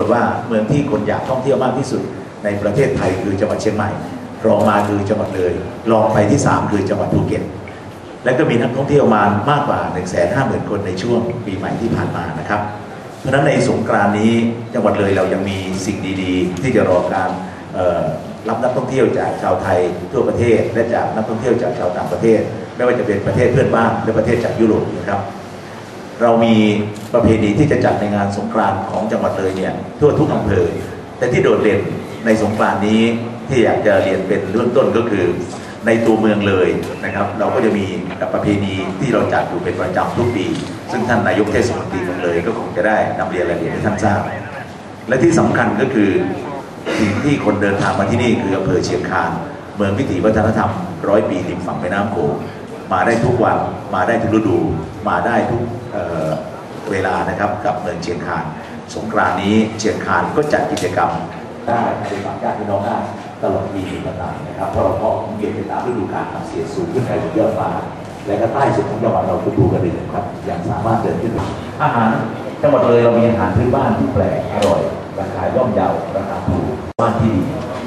ว่าเมืองที่คนอยากท่องเที่ยวมากที่สุดในประเทศไทยคือจังหวัดเชียงใหม่ รองมาคือจังหวัดเลยรองไปที่ 3 คือจังหวัดภูเก็ต และก็มีนักท่องเที่ยวมามากกว่า 1 5 0 0 0 0 คนในช่วงปีใหม่ที่ผ่านมานะครับ เพราะฉะนั้นในสงกรานนี้จังหวัดเลยเรายังมีสิ่งดีๆ ที่จะรอการรับนักท่องเที่ยวจากชาวไทยทั่วประเทศ และจากนักท่องเที่ยวจากชาวต่างประเทศ ไม่ว่าจะเป็นประเทศเพื่อนบ้านและประเทศจากยุโรปนะครับ เรามีประเพณีที่จะจัดในงานสงกรานต์ของจังหวัดเลยเนี่ยทั่วทุกอำเภอ แต่ที่โดดเด่นในสงกรานต์นี้ที่อยากจะเรียนเป็นเรื่องต้นก็คือ ในตัวเมืองเลยนะครับ เราก็จะมีประเพณีที่เราจัดอยู่เป็นประจำทุกปี ซึ่งท่านนายกเทศมนตรีเมืองเลยก็คงจะได้นำเรียนรายละเอียดให้ท่านทราบและที่สำคัญก็คือสิ่งที่คนเดินทางมาที่นี่คืออำเภอเชียงคานเมืองวิถีวัฒนธรรมร้อยปีริมฝั่งแม่น้ำโขง มาได้ทุกวัน มาได้ทุกฤดู มาได้ทุกเเวลานะครับกับเมืองเชียงคาน สงกรานนี้เชียงคานก็จัดกิจกรรมได้ในฝั่งญาติพี่น้องได้ตลอดปีต่างๆนะครับเพราะเราเพาะเก็บไปตามฤดูกาลทำเสียสูงขึ้นไปบนยอดฟ้า และก็ใต้สุดของจังหวัดเราคือภูกระดึงครับยังสามารถเดินขึ้นไปอาหารจังหวัดเลยเรามีอาหารพื้นบ้านที่แปลกอร่อย ราคาย่อมเยาราคาถูกบ้านที่ดี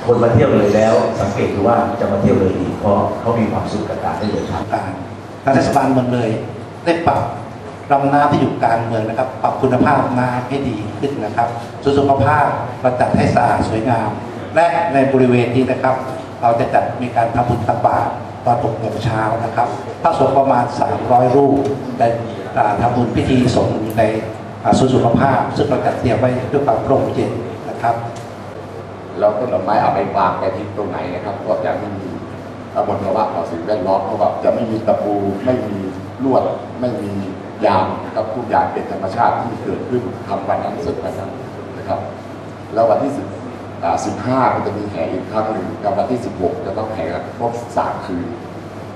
คน มาเที่ยวเลยแล้ว สังเกตดูว่าจะมาเที่ยวเลยดีเพราะเขามีความสุขกับการได้เดินทางต่างทางเทศบาลเมืองเลยได้ปรับลำน้ำที่อยู่กลางเมืองนะครับ ปรับคุณภาพน้ำให้ดีขึ้นนะครับส่วนสุขภาพเราจัดให้สะอาดสวยงาม และในบริเวณนี้นะครับ เราจะจัดมีการทำบุญตักบาตรตอนตกโมงเช้านะครับพระสงฆ์ประมาณ 300 รูปได้อ่าทำบุญพิธีสงฆ์ในอ่าศูนสุขภาพ ซึ่งเราจัดเตรียมไว้ด้วยความร่มเย็นนะครับ แล้วต้นดอกไม้เอาไปวางไปที่ตรงไหนนะครับก็จะไม่มีมลภาวะต่อสิ่งแวดล้อมเพราะว่าจะไม่มีตะปูไม่มีลวดไม่มียางนะครับทุกอย่างเป็นธรรมชาติที่เกิดขึ้นทำวันนั้นสึกวันนั้นนะครับ แล้ววันที่สิบสิบห้าก็จะมีแห่อีกครั้งหนึ่งกับวันที่สิบหกจะต้องแห่ครบสามคืน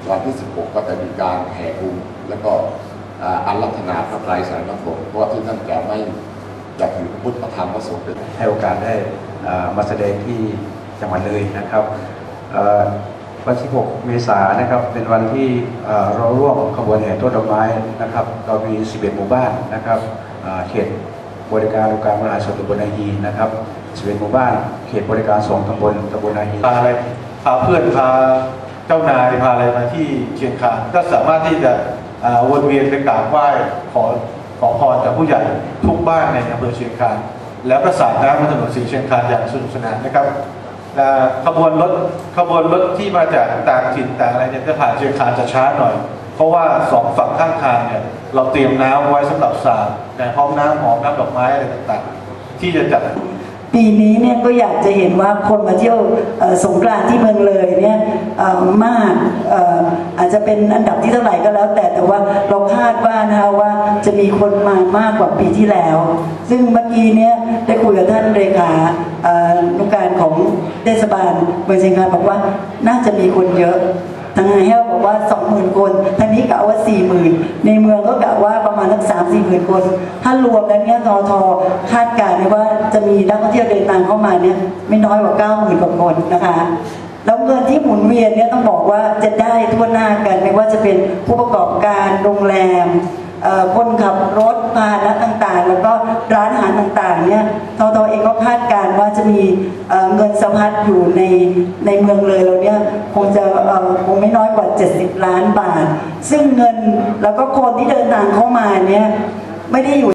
วันที่สิบหกก็จะมีการแห่บุญแล้วก็อันรัตนาพระไตรสารพระเพราะที่ท่นจะไม่ พุทธธรรมพระสงฆ์เป็นให้โอกาสได้มาแสดงที่จังหวัดเลยนะครับวันที่ 6 เมษายนนะครับ เป็นวันที่เราร่วมขบวนแห่ต้นดอกไม้นะครับ เรามี 11 หมู่บ้านนะครับเขตบริการองค์การบริหารส่วนตำบลนาฮีนะครับ 11 หมู่บ้าน เขตบริการสองตำบลตำบลนาฮีพาอะไรพาเพื่อนพาเจ้านายพาอะไรมาที่เชียงคานก็สามารถที่จะวนเวียนไปกราบไหว้ขอ ขอพรจากผู้ใหญ่ทุกบ้านในอำเภอเชียงคานแล้วก็สานน้ำบนถนนสีเชียงคานอย่างสนุกสนานนะครับขบวนรถขบวนรถที่มาจากต่างถิ่นต่างอะไรเนี่ยจะผ่านเชียงคานจะช้าหน่อย เพราะว่าสองฝั่งข้างทางเนี่ยเราเตรียมน้ำไว้สำหรับสาดนะพร้อมน้ำหอมน้ำดอกไม้อะไรต่างๆ ที่จะจัด ปีนี้เนี่ยก็อยากจะเห็นว่าคนมาเที่ยวสงกรานต์ที่เมืองเลยเนี่ยมากอาจจะเป็นอันดับที่เท่าไหร่ก็แล้ว แต่แต่ว่าเราคาดว่านะคะว่าจะมีคนมามากกว่าปีที่แล้ว ซึ่งเมื่อกี้เนี่ยได้คุยกับท่านเลขาเอ่อนุการของเทศบาลเมืองเชียงคานบอกว่าน่าจะมีคนเยอะางไฮเฮลบอกว่าสองหมื่นคนทางนี้กะว่าสี่หมื่นในเมืองก็กะว่าประมาณสัก3 4 0 0 0คน ถ้ารวมแล้วเนี่ยทอทอคาดการณ์ว่าจะมีนักท่องเที่ยวเดินทางเข้ามาเนี่ยไม่น้อยกว่าเก้าหมื่นกว่าคนนะคะแล้วเงินที่หมุนเวียนเนี่ยต้องบอกว่าจะได้ทั่วหน้ากันไม่ว่าจะเป็นผู้ประกอบการโรงแรม คนขับรถพาหนะต่างๆ แล้วก็ร้านอาหารต่างๆเนี่ยทอทอเองก็คาดการณ์ว่าจะมีเงินสะพัดอยู่ในในเมืองเลยเราเนี่ยคงจะคงไม่น้อยกว่า 70 ล้านบาท ซึ่งเงินแล้วก็คนที่เดินทางเข้ามาเนี่ยไม่ได้อยู่